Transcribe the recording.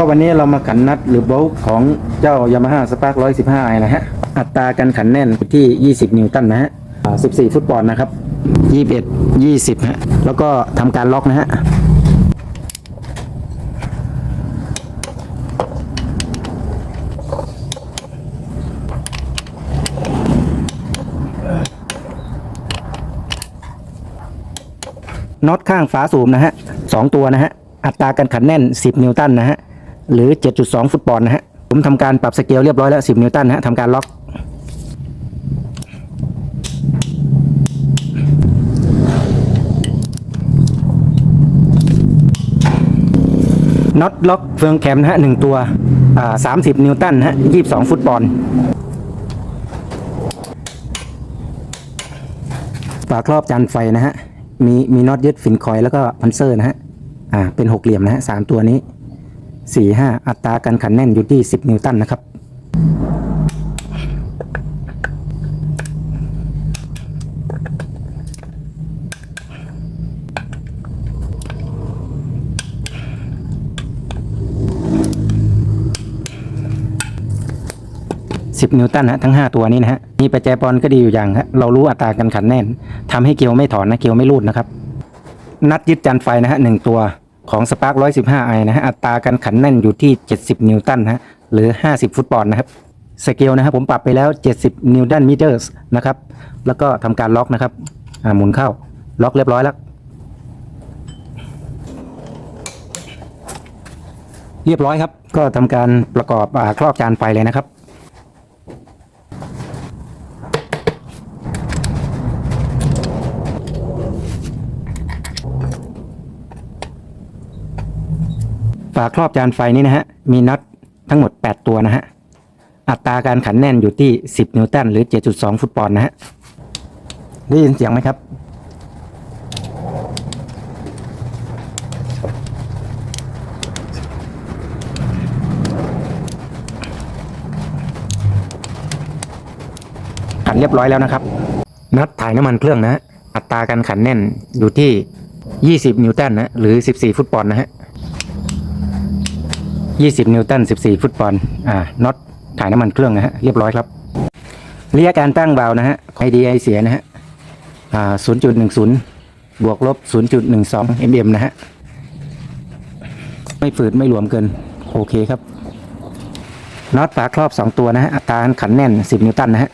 ก็วันนี้เรามาขันนัดหรือโบลของเจ้ายามาฮ่าสปาร์ค115ไอนะฮะ อัตราการขันแน่นอยู่ที่20นิวตันนะฮะอ่า14ฟุตบอลนะครับ21 20ฮะ แล้วก็ทำการล็อกนะฮะน็อตข้างฝาสูบนะฮะสองตัวนะฮะ อัตราการขันแน่น 10 นิวตันนะฮะ หรือ 7.2 ฟุตบอลนะฮะ ผมทำการปรับสเกลเรียบร้อยแล้ว 10 นิวตันนะฮะทำการล็อก น็อตล็อกเฟืองแคมนะฮะหนึ่งตัวอ่า30นิวตันนะฮะ22ฟุตบอลฝาครอบจานไฟนะฮะ มีมีน็อตยึดฝินคอยล์แล้วก็พันเซอร์นะฮะ อ่า เป็นหกเหลี่ยมนะฮะสามตัวนี้ สี่ห้าอัตราการขันแน่นอยู่ที่สิบนิวตันนะครับสิบนิวตันนะทั้งห้าตัวนี้นะฮะมีปัจจัยปอนก็ดีอยู่อย่างฮะเรารู้อัตราการขันแน่นทำให้เกลียวไม่ถอนนะเกลียวไม่รูดนะครับ นัดยึดจานไฟนะฮะหนึ่งตัว ของสปาร์คร้อยสิบห้าไอนะฮะอัตราการขันแน่นอยู่ที่เจ็ดสิบนิวตันฮะหรือห้าสิบฟุตบอลนะครับสเกลนะครับผมปรับไปแล้วเจ็ดสิบนิวตันมิเตอร์สนะครับ แล้วก็ทำการล็อกนะครับอ่าหมุนเข้าล็อกเรียบร้อยแล้ว เรียบร้อยครับ ก็ทำการประกอบอครอบจานไฟเลยนะครับ ฝาครอบจานไฟนี้นะฮะ มีน็อตทั้งหมด 8 ตัวนะฮะ อัตราการขันแน่นอยู่ที่ 10 นิวตันหรือ 7.2 ฟุตบอลนะฮะ ได้ยินเสียงไหมครับ ขันเรียบร้อยแล้วนะครับ น็อตถ่ายน้ำมันเครื่องนะ อัตราการขันแน่นอยู่ที่ 20 นิวตันนะ หรือ 14 ฟุตบอลนะฮะ 20 นิวตัน 14 ฟุตบอลอ่าน็อตถ่ายน้ำมันเครื่องนะฮะเรียบร้อยครับระยะการตั้งวาล์วนะฮะไอดีไอเสียนะฮะอ่า0.10 บวกลบ 0.12 mm นะฮะไม่ฝืดไม่หลวมเกิน โอเคครับน็อตฝาครอบ 2 ตัวนะฮะอัตราขันแน่น 10 นิวตันนะฮะ